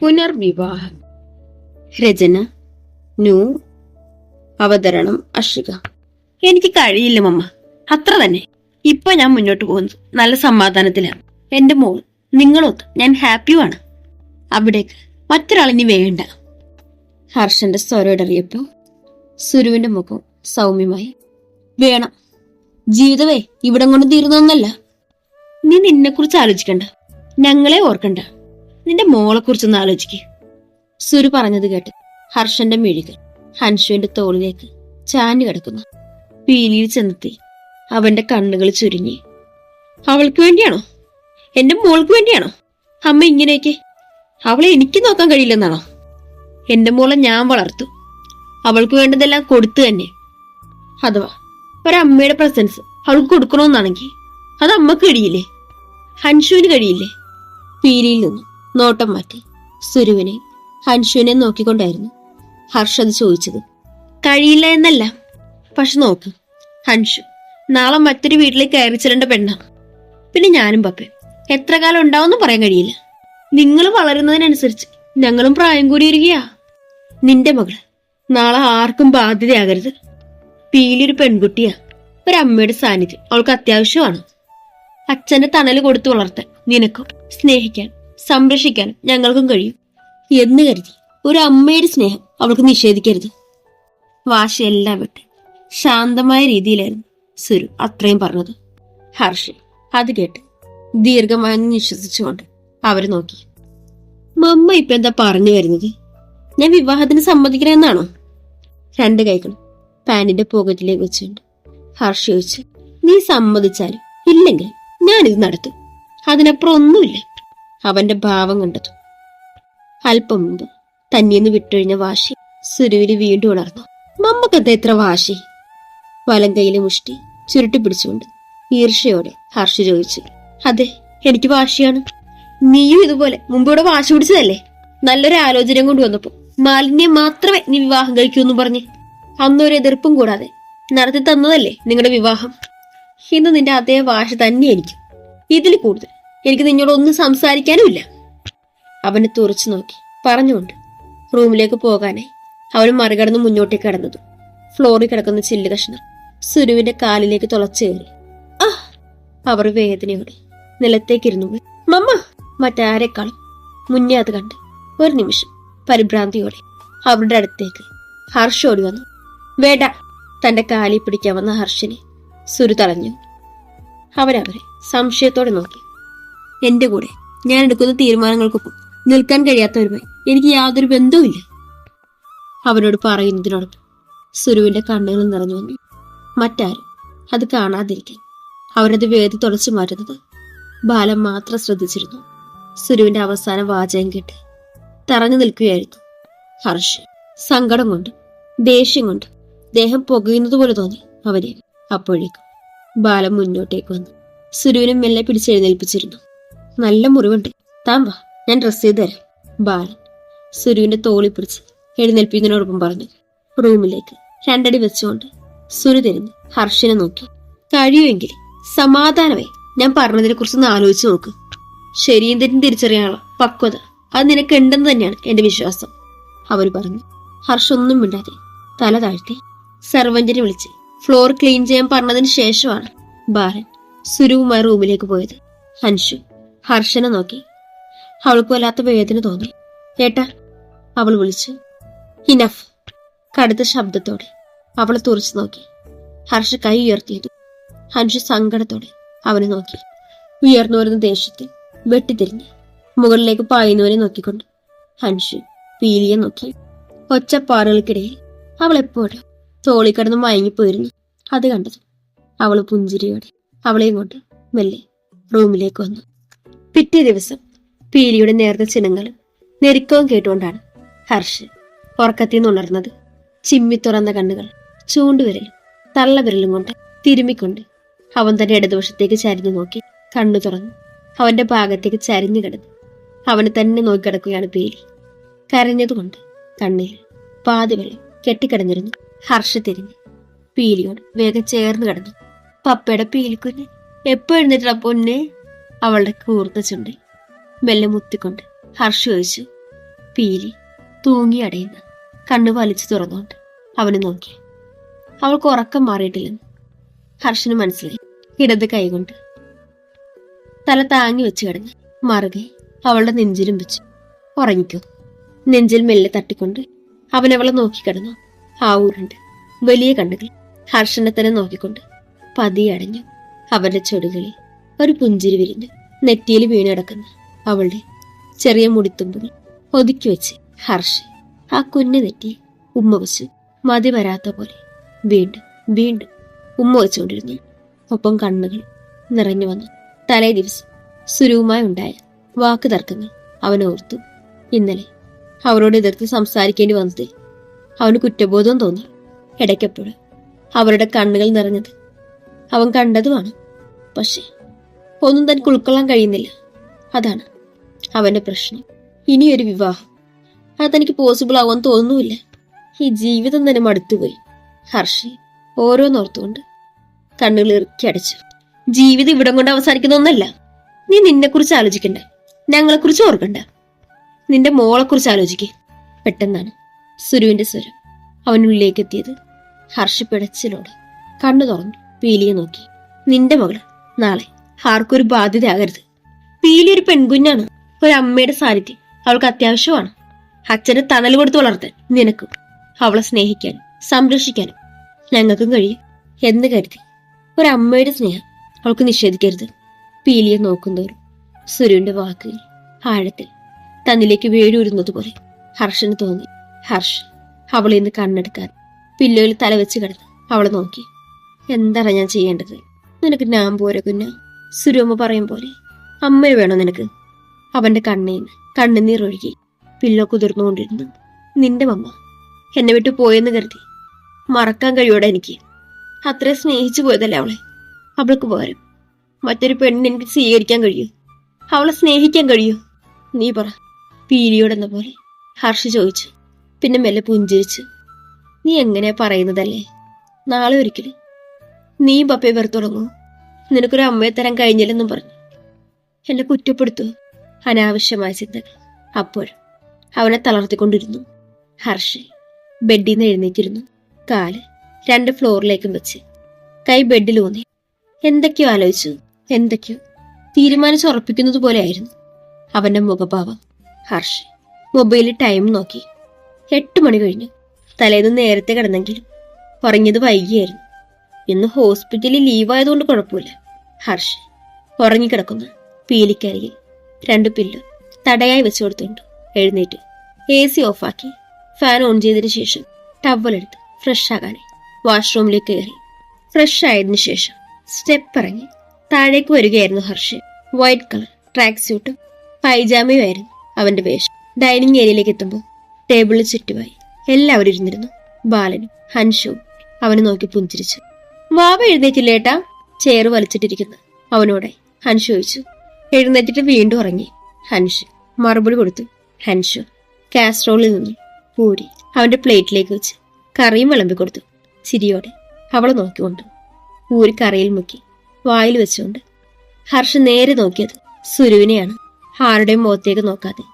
പുനർവിവാഹം. രചന നൂ അവതരണം അഷിക എനിക്ക് കഴിയില്ല മമ്മ. അത്ര തന്നെ. ഇപ്പൊ ഞാൻ മുന്നോട്ട് പോകുന്നത് നല്ല സമാധാനത്തിലാണ്. എന്റെ മോൾ നിങ്ങളൊത്ത് ഞാൻ ഹാപ്പിയുമാണ് അവിടേക്ക് മറ്റൊരാളിനി വേണ്ട. ഹർഷന്റെ സ്വരോടറിയപ്പോ സുരുവിന്റെ മുഖം സൗമ്യമായി. വേണം. ജീവിതമേ ഇവിടം കൊണ്ട് തീർന്നൊന്നല്ല നീ നിന്നെ കുറിച്ച് ആലോചിക്കണ്ട. ഞങ്ങളെ ഓർക്കണ്ട. നിന്റെ മോളെ കുറിച്ചൊന്ന് ആലോചിക്ക്. സുരു പറഞ്ഞത് കേട്ട് ഹർഷന്റെ മിഴികൾ ഹൻഷുവിന്റെ തോളിലേക്ക് ചാഞ്ഞു കിടക്കുന്നു. പീലിയിൽ ചെന്നെത്തി അവന്റെ കണ്ണുകൾ ചുരുങ്ങി. അവൾക്ക് വേണ്ടിയാണോ? എന്റെ മോൾക്ക് വേണ്ടിയാണോ? അമ്മ ഇങ്ങനെയൊക്കെ അവളെ എനിക്ക് നോക്കാൻ കഴിയില്ലെന്നാണോ? എന്റെ മോളെ ഞാൻ വളർത്തു. അവൾക്ക് വേണ്ടതെല്ലാം കൊടുത്തു തന്നെ. അഥവാ ഒരമ്മയുടെ പ്രസൻസ് അവൾക്ക് കൊടുക്കണമെന്നാണെങ്കിൽ അത് അമ്മയ്ക്ക് കഴിയില്ലേ? ഹൻഷുവിന് കഴിയില്ലേ? പീലിയിൽ നിന്നും. നോട്ടം മാറ്റി സുരുവിനെ ഹൻഷുവിനെ നോക്കിക്കൊണ്ടായിരുന്നു ഹർഷത് ചോദിച്ചത്. കഴിയില്ല എന്നല്ല. പക്ഷെ നോക്ക് ഹൻഷു നാളെ മറ്റൊരു വീട്ടിലേക്ക് കയറി ചെല്ലേണ്ട പെണ്ണാണ്. പിന്നെ ഞാനും പപ്പ എത്ര കാലം ഉണ്ടാവും പറയാൻ കഴിയില്ല. നിങ്ങൾ വളരുന്നതിനനുസരിച്ച് ഞങ്ങളും പ്രായം കൂടി വരികയാ. നിന്റെ മകൾ നാളെ ആർക്കും ബാധ്യതയാകരുത്. പീലൊരു പെൺകുട്ടിയാ. ഒരമ്മയുടെ സാന്നിധ്യം അവൾക്ക് അത്യാവശ്യമാണ്. അച്ഛന്റെ തണൽ കൊടുത്തു വളർത്താൻ നിനക്കും സ്നേഹിക്കാൻ സംരക്ഷിക്കാൻ ഞങ്ങൾക്കും കഴിയും. എന്ന് കരുതി ഒരു അമ്മയുടെ സ്നേഹം അവൾക്ക് നിഷേധിക്കരുത്. വാശിയെല്ലാം വിട്ട് ശാന്തമായ രീതിയിലായിരുന്നു സുരു അത്രയും പറഞ്ഞത്. ഹർഷി അത് കേട്ട് ദീർഘമായി നിശ്വസിച്ചുകൊണ്ട് അവരെ നോക്കി. മമ്മ ഇപ്പൊ എന്താ പറഞ്ഞു വരുന്നത്? ഞാൻ വിവാഹത്തിന് സമ്മതിക്കണമെന്നാണോ? രണ്ട് കൈകൾ പാനിന്റെ പോക്കറ്റിലേക്ക് വെച്ചുകൊണ്ട് ഹർഷ ചോദിച്ചു നീ സമ്മതിച്ചാലും ഇല്ലെങ്കിൽ ഞാനിത് നടത്തും. അതിനപ്പുറം ഒന്നുമില്ല. അവന്റെ ഭാവം കണ്ടതു. അല്പം മുമ്പ് തന്നീന്ന് വിട്ടൊഴിഞ്ഞ വാശി സുരുവിന് വീണ്ടും ഉണർന്നു. മമ്മക്കെന്താ എത്ര വാശി? വലം കൈയിലെ മുഷ്ടി ചുരുട്ടി പിടിച്ചുകൊണ്ട് ഈർഷയോടെ ഹർഷ ചോദിച്ചു. അതെ എനിക്ക് വാശിയാണ്. നീയും ഇതുപോലെ മുമ്പോടെ വാശി പിടിച്ചതല്ലേ? നല്ലൊരു ആലോചനയും കൊണ്ട് വന്നപ്പോ മാലിന്യം മാത്രമേ നീ വിവാഹം കഴിക്കൂ എന്ന് പറഞ്ഞ് അന്നൊരു എതിർപ്പും കൂടാതെ നടത്തി തന്നതല്ലേ നിങ്ങളുടെ വിവാഹം? ഇന്ന് നിന്റെ അതേ വാശി തന്നെയായിരിക്കും. ഇതിൽ കൂടുതൽ എനിക്ക് നിന്നോട് ഒന്നും സംസാരിക്കാനുമില്ല അവനെ തുറച്ചു നോക്കി. പറഞ്ഞുകൊണ്ട് റൂമിലേക്ക് പോകാനായി. അവൻ മറികടന്ന് മുന്നോട്ടേക്ക് കടന്നതു. ഫ്ലോറിൽ കിടക്കുന്ന ചില്ല് കഷ്ണം സുരുവിന്റെ കാലിലേക്ക് തുളച്ചു കയറി. ആ അവർ വേദനയോടെ നിലത്തേക്കിരുന്നു മമ്മ മറ്റാരെക്കാളും മുന്നേ അത് കണ്ട് ഒരു നിമിഷം പരിഭ്രാന്തിയോടെ അവരുടെ അടുത്തേക്ക് ഹർഷ ഓടി വന്നു. വേണ്ട തന്റെ കാലിൽ പിടിക്കാൻ വന്ന ഹർഷനെ സുരു തളഞ്ഞു അവരവരെ സംശയത്തോടെ നോക്കി. എന്റെ കൂടെ. ഞാൻ എടുക്കുന്ന തീരുമാനങ്ങൾക്കൊപ്പം നിൽക്കാൻ കഴിയാത്തവരുമായി എനിക്ക് യാതൊരു ബന്ധവുമില്ല അവനോട് പറയുന്നതിനോടൊപ്പം സുരുവിന്റെ കണ്ണുകൾ നിറഞ്ഞു വന്നു. മറ്റാരും അത് കാണാതിരിക്കാൻ അവരത് വേദി തുടച്ചു മാറ്റുന്നത് ബാലൻ മാത്രം ശ്രദ്ധിച്ചിരുന്നു. സുരുവിന്റെ അവസാന വാചകം കേട്ട് തറഞ്ഞു നിൽക്കുകയായിരുന്നു. ഹർഷ് സങ്കടം കൊണ്ട് ദേഷ്യം കൊണ്ട് ദേഹം പുകയുന്നത് പോലെ തോന്നി അവനെ. അപ്പോഴേക്കും ബാലം മുന്നോട്ടേക്ക് വന്നു. സുരുവിനെ മെല്ലെ പിടിച്ചെഴുന്നേൽപ്പിച്ചിരുന്നു നല്ല മുറിവുണ്ട്. താൻ വാ ഞാൻ ഡ്രസ്സ് ചെയ്ത് തരാം. ബാലൻ സുരുവിന്റെ തോളി പിടിച്ച് എഴുന്നേൽപ്പിക്കുന്നതിനോടൊപ്പം പറഞ്ഞു. റൂമിലേക്ക് രണ്ടടി വെച്ചുകൊണ്ട് സുരു തിരിഞ്ഞ് ഹർഷനെ നോക്കി. കഴിയുമെങ്കിൽ സമാധാനമായി ഞാൻ പറഞ്ഞതിനെ കുറിച്ച് ഒന്ന് ആലോചിച്ച് നോക്ക്. ശരിയും തെറ്റും തിരിച്ചറിയാനുള്ള പക്വത അത് നിനക്ക് ഉണ്ടെന്ന് തന്നെയാണ് എന്റെ വിശ്വാസം അവർ പറഞ്ഞു. ഹർഷ ഒന്നും മിണ്ടാതെ തല താഴ്ത്തി സർവന്റിനെ വിളിച്ച് ഫ്ലോർ ക്ലീൻ ചെയ്യാൻ പറഞ്ഞതിന് ശേഷമാണ് ബാലൻ സുരുവുമായി റൂമിലേക്ക് പോയത്. ഹൻഷു ഹർഷനെ നോക്കി. അവൾക്ക് വല്ലാത്ത വേദന തോന്നി. ഏട്ടാ അവൾ വിളിച്ചു. ഇനഫ് കടുത്ത ശബ്ദത്തോടെ അവളെ തുറച്ചു നോക്കി. ഹർഷ കൈ ഉയർത്തിയിട്ടു ഹർഷ സങ്കടത്തോടെ അവനെ നോക്കി. ഉയർന്നു വരുന്ന ദേഷ്യത്തിൽ വെട്ടിത്തിരിഞ്ഞ് മുകളിലേക്ക് പായുന്നവനെ നോക്കിക്കൊണ്ട് ഹൻഷു പീലിയെ നോക്കി. ഒച്ചപ്പാറുകൾക്കിടയിൽ അവൾ എപ്പോഴും തോളിക്കടന്ന് മയങ്ങിപ്പോയിരുന്നു. അത് കണ്ടത് അവൾ പുഞ്ചിരിയോടെ അവളെയും കൊണ്ട് മെല്ലെ റൂമിലേക്ക് വന്നു. പിറ്റേ ദിവസം പീലിയുടെ നേർത്ത ചിഹ്നങ്ങളും നെരുക്കവും കേട്ടുകൊണ്ടാണ് ഹർഷ് ഉറക്കത്തിൽ നിന്ന് ഉണർന്നത്. ചിമ്മി തുറന്ന കണ്ണുകൾ ചൂണ്ടുവിരലും തള്ളവിരലും കൊണ്ട് തിരുമ്മിക്കൊണ്ട് അവൻ തന്റെ ഇടതുവശത്തേക്ക് ചരിഞ്ഞു നോക്കി. കണ്ണു തുറന്നു. അവന്റെ ഭാഗത്തേക്ക് ചരിഞ്ഞു കിടന്നു. അവനെ തന്നെ നോക്കി കിടക്കുകയാണ് പീലി. കരഞ്ഞതുകൊണ്ട് കണ്ണിൽ പാതിവെള്ളം കെട്ടിക്കടഞ്ഞിരുന്നു ഹർഷ തിരിഞ്ഞ് പീലിയോട് വേഗം ചേർന്ന് കിടന്നു. പപ്പയുടെ പീലിക്കുഞ്ഞ് എപ്പോ എഴുന്നേറ്റ പൊന്നെ? അവളുടെ കൂർത്ത ചുണ്ടിൽ മെല്ലെ മുത്തിക്കൊണ്ട് ഹർഷ ചോദിച്ചു പീലി തൂങ്ങി അടയുന്ന കണ്ണു വലിച്ചു തുറന്നുകൊണ്ട് അവന് നോക്കി അവൾക്ക് ഉറക്കം മാറിയിട്ടില്ലെന്ന് ഹർഷന് മനസ്സിലായി. ഇടത് കൈകൊണ്ട് തല താങ്ങി വെച്ച് കിടന്ന് മറുകെ അവളുടെ നെഞ്ചിലും വെച്ചു. ഉറങ്ങിക്കോ. നെഞ്ചിൽ മെല്ലെ തട്ടിക്കൊണ്ട് അവൻ അവളെ നോക്കിക്കിടന്നു ആ ഊരുണ്ട് വലിയ കണ്ണുകൾ ഹർഷനെ തന്നെ നോക്കിക്കൊണ്ട് പതിയടഞ്ഞു അവന്റെ ചെടുകളിൽ ഒരു പുഞ്ചിരി വിരിഞ്ഞു നെറ്റിയിൽ വീണ് അവളുടെ ചെറിയ മുടിത്തുമ്പുകൾ ഒതുക്കി വെച്ച് ഹർഷ് ആ കുഞ്ഞു നെറ്റി ഉമ്മ വെച്ച് മതി വരാത്ത പോലെ വീണ്ടും വീണ്ടും ഉമ്മ വെച്ചുകൊണ്ടിരുന്നു. ഒപ്പം കണ്ണുകൾ നിറഞ്ഞു വന്നു. തലേ ദിവസം സുരുവുമായി ഉണ്ടായ വാക്ക് തർക്കങ്ങൾ അവൻ ഓർത്തു. ഇന്നലെ അവരോട് എതിർത്ത് സംസാരിക്കേണ്ടി വന്നതിൽ അവന് കുറ്റബോധം തോന്നി. ഇടയ്ക്കപ്പോഴും അവരുടെ കണ്ണുകൾ നിറഞ്ഞത് അവൻ കണ്ടതുമാണ്. പക്ഷെ ഒന്നും തനിക്ക് ഉൾക്കൊള്ളാൻ കഴിയുന്നില്ല. അതാണ് അവന്റെ പ്രശ്നം. ഇനിയൊരു വിവാഹം. അത് തനിക്ക് പോസിബിൾ ആവാൻ തോന്നുന്നില്ല. ഈ ജീവിതം തന്നെ മടുത്തുപോയി. ഹർഷി ഓരോന്നോർത്തുകൊണ്ട് കണ്ണുകൾ ഇറുക്കി അടച്ചു. ജീവിതം ഇവിടം കൊണ്ട് അവസാനിക്കുന്ന ഒന്നല്ല. നീ നിന്നെക്കുറിച്ച് ആലോചിക്കണ്ട. ഞങ്ങളെക്കുറിച്ച് ഓർക്കണ്ട. നിന്റെ മോളെക്കുറിച്ച് ആലോചിക്കേ. പെട്ടെന്നാണ് സുരുവിന്റെ സ്വരം അവനുള്ളിലേക്ക് എത്തിയത്. ഹർഷി പിടച്ചിലോടെ കണ്ണു തുറന്നു. പീലിയെ നോക്കി. നിന്റെ മകൾ നാളെ ആർക്കൊരു ബാധ്യതയാകരുത്. പീലി ഒരു പെൺകുഞ്ഞാണ്. ഒരു അമ്മയുടെ സാന്നിധ്യം അവൾക്ക് അത്യാവശ്യമാണ്. അച്ഛന് തണൽ കൊടുത്ത് വളർത്താൻ നിനക്കും. അവളെ സ്നേഹിക്കാനും സംരക്ഷിക്കാനും ഞങ്ങൾക്കും കഴിയും എന്ന് കരുതി. ഒരമ്മയുടെ സ്നേഹം അവൾക്ക് നിഷേധിക്കരുത്. പീലിയെ നോക്കുന്നവരും സുരുവിന്റെ വാക്കുകൾ ആഴത്തിൽ തന്നിലേക്ക് വേരൂരുന്നത് പോലെ ഹർഷന് തോന്നി. ഹർഷ് അവളെ ഇന്ന് കണ്ണെടുക്കാൻ പില്ലോയിൽ തലവെച്ച് കിടന്ന് അവളെ നോക്കി. എന്താണ് ഞാൻ ചെയ്യേണ്ടത്? നിനക്ക് ഞാൻ പോരെ കുഞ്ഞ. സുരുമ്മ പറയും പോലെ അമ്മയെ വേണം നിനക്ക്. അവന്റെ കണ്ണീന്ന് കണ്ണുനീർ ഒഴുകി പില്ലോ കുതിർന്നുകൊണ്ടിരുന്നു. നിന്റെ മമ്മ എന്നെ വിട്ടു പോയെന്ന് കരുതി. മറക്കാൻ കഴിയോടെ എനിക്ക്. അത്ര സ്നേഹിച്ചു പോയതല്ലേ അവളെ. അവൾക്ക് പോരും മറ്റൊരു പെണ്ണിനെ എനിക്ക് സ്വീകരിക്കാൻ കഴിയൂ. അവളെ സ്നേഹിക്കാൻ കഴിയൂ. നീ പറ. പീലിയോടെന്ന പോലെ ഹർഷ ചോദിച്ചു. പിന്നെ മെല്ലെ പുഞ്ചിരിച്ചു. നീ എങ്ങനെയാ പറയുന്നതല്ലേ? നാളെ ഒരിക്കലും. നീ പപ്പയെ വെറുത്തുടങ്ങൂ നിനക്കൊരു അമ്മയെ തരാൻ കഴിഞ്ഞില്ലെന്നും പറഞ്ഞു. എന്നെ കുറ്റപ്പെടുത്തു. അനാവശ്യമായ ചിന്തകൾ. അപ്പോഴും അവനെ തളർത്തിക്കൊണ്ടിരുന്നു. ഹർഷി ബെഡിൽ നിന്ന് എഴുന്നേറ്റിരുന്നു. കാൽ രണ്ട് ഫ്ലോറിലേക്കും വെച്ച്. കൈ ബെഡിൽ ഊന്നി. എന്തൊക്കെയോ ആലോചിച്ചു. എന്തൊക്കെയോ. തീരുമാനിച്ച് ഉറപ്പിക്കുന്നത് പോലെയായിരുന്നു. അവന്റെ മുഖഭാവം. ഹർഷ് മൊബൈലിൽ ടൈം നോക്കി. എട്ട് മണി കഴിഞ്ഞു. തലേന്ന് നേരത്തെ കിടന്നെങ്കിലും ഉറങ്ങിയത് വൈകിയായിരുന്നു. ഇന്ന് ഹോസ്പിറ്റലിൽ ലീവായതുകൊണ്ട് കുഴപ്പമില്ല. ഹർഷ് ഉറങ്ങിക്കിടക്കുന്നു. പീലിക്കരികിൽ രണ്ട് പില്ല് തടയായി വെച്ചു കൊടുത്തുണ്ട് എഴുന്നേറ്റ്. എ സി ഓഫാക്കി ഫാൻ ഓൺ ചെയ്തതിന് ശേഷം ടവലെടുത്ത് ഫ്രഷ് ആകാനായി. വാഷ്റൂമിലേക്ക് കയറി. ഫ്രഷ് ആയതിനു ശേഷം സ്റ്റെപ്പ് ഇറങ്ങി. താഴേക്ക് വരികയായിരുന്നു ഹർഷ്. വൈറ്റ് കളർ ട്രാക്ക് സ്യൂട്ടും പൈജാമയും ആയിരുന്നു അവന്റെ വേഷം. ഡൈനിങ് ഏരിയയിലേക്ക് എത്തുമ്പോൾ ടേബിളിൽ ചുറ്റുമായി എല്ലാവരും ഇരുന്നിരുന്നു. ബാലനും ഹൻഷുവും അവനെ നോക്കി പുഞ്ചിരിച്ചു. വാവ എഴുന്നേറ്റില്ലേട്ടാ? ചെയർ വലിച്ചിട്ടിരിക്കുന്നു. അവനോട് ഹൻഷു ചോദിച്ചു. എഴുന്നേറ്റിട്ട് വീണ്ടും ഉറങ്ങി. ഹൻഷു മറുപടി കൊടുത്തു. ഹൻഷു കാസ്ട്രോളിൽ നിന്ന് പൂരി അവന്റെ പ്ലേറ്റിലേക്ക് വെച്ച് കറിയും വിളമ്പി കൊടുത്തു. ചിരിയോടെ അവളെ നോക്കിക്കൊണ്ട് പൂരി കറിയിൽ മുക്കി വായിൽ വെച്ചുകൊണ്ട് ഹർഷ് നേരെ നോക്കിയത് സുരുവിനെയാണ്. ആരുടെയും മുഖത്തേക്ക് നോക്കാതെ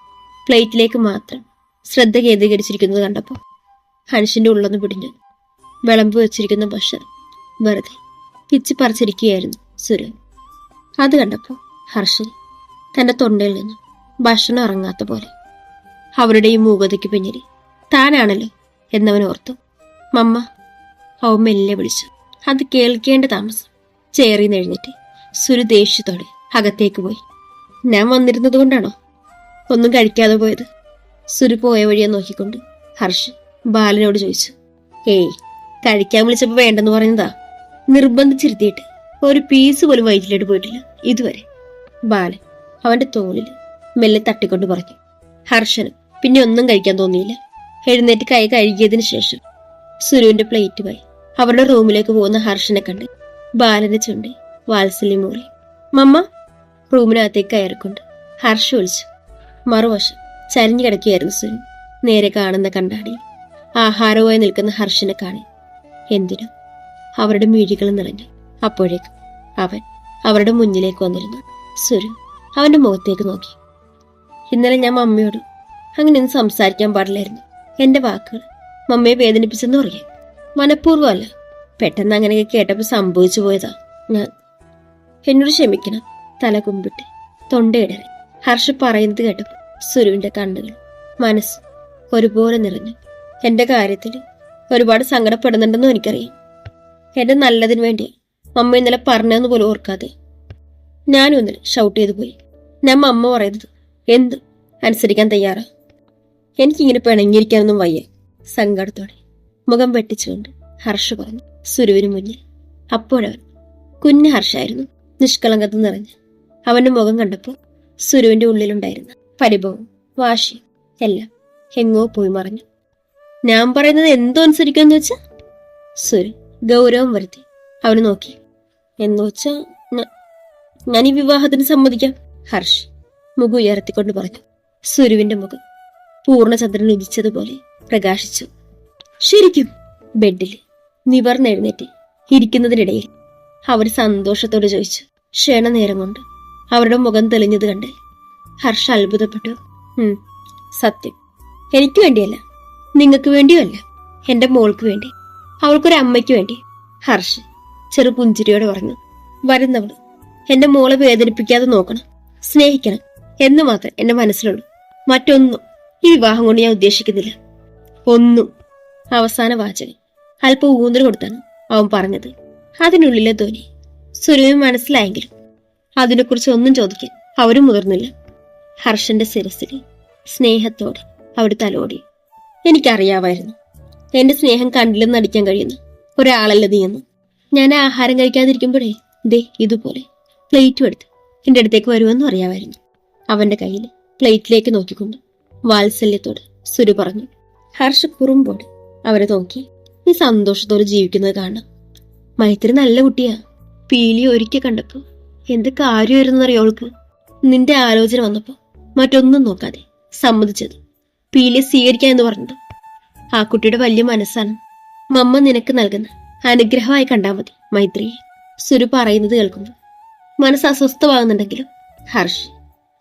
പ്ലേറ്റിലേക്ക് മാത്രം ശ്രദ്ധ കേന്ദ്രീകരിച്ചിരിക്കുന്നത് കണ്ടപ്പോൾ ഹൻഷിന്റെ ഉള്ളൊന്ന് പിടിഞ്ഞു. വിളമ്പ് വെച്ചിരിക്കുന്ന ഭക്ഷണം വെറുതെ പിച്ചി പറിച്ചിരിക്കുകയായിരുന്നു സുരു അത് കണ്ടപ്പോൾ ഹർഷൻ തന്റെ തൊണ്ടയിൽ നിന്ന് ഭക്ഷണം ഇറങ്ങാത്ത പോലെ. അവരുടെ ഈ മൂകതയ്ക്ക് പിന്നിൽ താനാണല്ലോ എന്നവൻ ഓർത്തു. മമ്മ അവൻ മെല്ലെ വിളിച്ചു. അത് കേൾക്കേണ്ട താമസം. ചേറിന്ന് എഴുന്നേറ്റ് സുരു ദേഷ്യത്തോടെ അകത്തേക്ക് പോയി. ഞാൻ വന്നിരുന്നത് കൊണ്ടാണോ? ഒന്നും കഴിക്കാതെ പോയത്? സുരു പോയ വഴിയെ നോക്കിക്കൊണ്ട് ഹർഷ് ബാലനോട് ചോദിച്ചു. ഏയ് കഴിക്കാൻ വിളിച്ചപ്പോൾ വേണ്ടെന്ന് പറഞ്ഞതാ. നിർബന്ധിച്ചിരുത്തിയിട്ട് ഒരു പീസ് പോലും വയറ്റിലോട്ട് പോയിട്ടില്ല. ഇതുവരെ. ബാലൻ അവന്റെ തോളിൽ മെല്ലെ തട്ടിക്കൊണ്ട് പറഞ്ഞു. ഹർഷന് പിന്നെ ഒന്നും കഴിക്കാൻ തോന്നിയില്ല. എഴുന്നേറ്റ് കൈ കഴുകിയതിനു ശേഷം സുരുവിന്റെ പ്ലേറ്റുമായി അവരുടെ റൂമിലേക്ക് പോകുന്ന ഹർഷനെ കണ്ട് ബാലന്റെ ചുണ്ടി വാത്സല്യം മൂറി മമ്മ! റൂമിനകത്തേക്ക് കയറിക്കൊണ്ട് ഹർഷ വിളിച്ചു. മറുവശം ചരിഞ്ഞു കിടക്കുകയായിരുന്നു സുരു നേരെ കാണുന്ന കണ്ടാടി ആഹാരവുമായി നിൽക്കുന്ന ഹർഷനെ കാണി. എന്തിനും? അവരുടെ മിഴികൾ നിറഞ്ഞു. അപ്പോഴേക്കും അവൻ അവരുടെ മുന്നിലേക്ക് വന്നിരുന്നു. സുരു അവന്റെ മുഖത്തേക്ക് നോക്കി. ഇന്നലെ ഞാൻ മമ്മിയോട് അങ്ങനെയൊന്നും സംസാരിക്കാൻ പാടില്ലായിരുന്നു. എന്റെ വാക്കുകൾ മമ്മയെ വേദനിപ്പിച്ചെന്ന് പറയാം. മനഃപൂർവമല്ല. പെട്ടെന്ന് അങ്ങനെയൊക്കെ കേട്ടപ്പോൾ സംഭവിച്ചു പോയതാ ഞാൻ. എന്നോട് ക്ഷമിക്കണം തല കുമ്പിട്ട് തൊണ്ടയിടറി ഹർഷ പറയുന്നത് കേട്ടപ്പോൾ സുരുവിന്റെ കണ്ണുകൾ മനസ്സ് ഒരുപോലെ നിറഞ്ഞു. എന്റെ കാര്യത്തിൽ ഒരുപാട് സങ്കടപ്പെടുന്നുണ്ടെന്നും എനിക്കറിയാം. എന്റെ നല്ലതിന് വേണ്ടി മമ്മ ഇന്നലെ പറഞ്ഞതെന്ന് പോലും ഓർക്കാതെ. ഞാനും ഇന്നലെ ഷൗട്ട് ചെയ്തു പോയി. ഞാൻ അമ്മ പറയുന്നത് എന്ത് അനുസരിക്കാൻ തയ്യാറാ? എനിക്കിങ്ങനെ പിണങ്ങിയിരിക്കാനൊന്നും വയ്യ. സങ്കടത്തോടെ മുഖം വെട്ടിച്ചുകൊണ്ട് ഹർഷ പറഞ്ഞു. സുരുവിന് മുന്നിൽ. അപ്പോഴവൻ കുഞ്ഞു ഹർഷായിരുന്നു. നിഷ്കളങ്കത്ത് നിറഞ്ഞ് അവന്റെ മുഖം കണ്ടപ്പോൾ സുരുവിന്റെ ഉള്ളിലുണ്ടായിരുന്ന പരിഭവം വാശി എല്ലാം എങ്ങോ പോയി മറഞ്ഞു. ഞാൻ പറയുന്നത് എന്തോ അനുസരിക്കാന്ന് വെച്ചാ? സുരു ഗൗരവം വരുത്തി. അവനെ നോക്കി. എന്ന് വെച്ചാ ഞ- ഞാൻ ഈ വിവാഹത്തിന് സമ്മതിക്കാം ഹർഷ് മുഖം ഉയർത്തിക്കൊണ്ട് പറഞ്ഞു. സുരുവിന്റെ മുഖം പൂർണചന്ദ്രൻ ഉദിച്ചതുപോലെ പ്രകാശിച്ചു. ശരിക്കും? ബെഡിൽ നിവർന്നെഴുന്നേറ്റ് ഇരിക്കുന്നതിനിടയിൽ അവർ സന്തോഷത്തോടെ ചോദിച്ചു. ക്ഷണനേരം കൊണ്ട് അവരുടെ മുഖം തെളിഞ്ഞത് കണ്ട് ഹർഷ അത്ഭുതപ്പെട്ടു. സത്യം. എനിക്ക് വേണ്ടിയല്ല. നിങ്ങൾക്ക് വേണ്ടിയല്ല എന്റെ മോൾക്ക് വേണ്ടി. അവൾക്കൊരു അമ്മയ്ക്ക് വേണ്ടി ഹർഷ് ചെറു പുഞ്ചിരിയോടെ പറഞ്ഞു വരുന്നവൾ എന്റെ മോളെ വേദനിപ്പിക്കാതെ നോക്കണം സ്നേഹിക്കണം എന്ന് മാത്രം എന്റെ മനസ്സിലുള്ളൂ. മറ്റൊന്നും ഈ വിവാഹം കൊണ്ട് ഞാൻ ഉദ്ദേശിക്കുന്നില്ല. ഒന്നും അവസാന വാചകം അല്പം ഊന്നൽ കൊടുത്താണ് അവൻ പറഞ്ഞത്. അതിനുള്ളിലെ ധോനി സുരുവിന് മനസ്സിലായെങ്കിലും അതിനെക്കുറിച്ച് ഒന്നും ചോദിക്കാൻ അവരും മുതിർന്നില്ല. ഹർഷന്റെ ശിരസിൽ സ്നേഹത്തോടെ അവിടെ തലോടി. എനിക്കറിയാമായിരുന്നു എന്റെ സ്നേഹം കണ്ടില്ലെന്ന് നടിക്കാൻ കഴിയുന്ന ഒരാളല്ല നീയെന്ന് ഞാൻ ആഹാരം കഴിക്കാതിരിക്കുമ്പോഴേ ദേ ഇതുപോലെ പ്ലേറ്റും എടുത്ത് എന്റെ അടുത്തേക്ക് വരുമെന്ന് അറിയാമായിരുന്നു. അവന്റെ കയ്യിൽ പ്ലേറ്റിലേക്ക് നോക്കിക്കൊണ്ട് വാത്സല്യത്തോട് സുരു പറഞ്ഞു ഹർഷ കുറുമ്പോട് അവരെ നോക്കി നീ സന്തോഷത്തോടെ ജീവിക്കുന്നത് കാണാം മൈത്രി നല്ല കുട്ടിയാ. പീലി ഒരിക്കൽ കണ്ടപ്പോ എന്ത് കാര്യമായിരുന്നു അറിയോൾക്ക് നിന്റെ ആലോചന വന്നപ്പോ മറ്റൊന്നും നോക്കാതെ സമ്മതിച്ചത്. പീലിയെ സ്വീകരിക്കാൻ എന്ന് പറഞ്ഞത് ആ കുട്ടിയുടെ വലിയ മനസ്സാണ്. മമ്മ നിനക്ക് നൽകുന്ന അനുഗ്രഹമായി കണ്ടാൽ മതി മൈത്രിയെ. സുരു പറയുന്നത് കേൾക്കുമ്പോൾ മനസ്സ് അസ്വസ്ഥമാകുന്നുണ്ടെങ്കിലും ഹർഷ്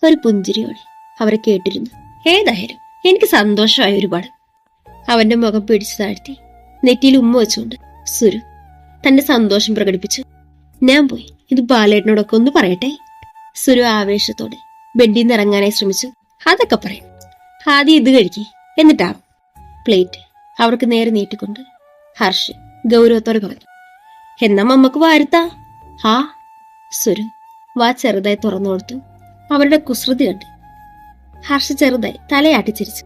ഒരു പുഞ്ചിരിയോടെ അവരെ കേട്ടിരുന്നു. ഏതായാലും എനിക്ക് സന്തോഷമായി ഒരുപാട്. അവന്റെ മുഖം പിടിച്ചു താഴ്ത്തി നെറ്റിയിൽ ഉമ്മ വെച്ചുകൊണ്ട് സുരു തന്റെ സന്തോഷം പ്രകടിപ്പിച്ചു. ഞാൻ പോയി ഇത് ബാലേട്ടനോടൊക്കെ ഒന്ന് പറയട്ടെ. സുരു ആവേശത്തോടെ ബെഡിൽ ഇറങ്ങാനായി ശ്രമിച്ചു. അതൊക്കെ പറയാം. ആദ്യം ഇത് കഴിക്കേ എന്നിട്ടാവും. പ്ലേറ്റ് അവർക്ക് നേരെ നീട്ടിക്കൊണ്ട് ഹർഷ് ഗൗരവത്തോടെ പറഞ്ഞു എന്നാ മമ്മക്ക് വാരുത്താ? ഹാ സുരു വാ ചെറുതായി തുറന്നു കൊടുത്തു. അവരുടെ കുസൃതി കണ്ട് ഹർഷ ചെറുതായി തലയാട്ടിച്ചിരിച്ചു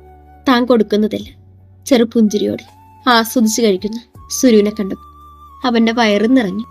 താൻ കൊടുക്കുന്നതല്ല ചെറുപുഞ്ചിരിയോടെ ആസ്വദിച്ചു കഴിക്കുന്ന സുരുവിനെ കണ്ടു. അവന്റെ വയറ് നിറഞ്ഞു.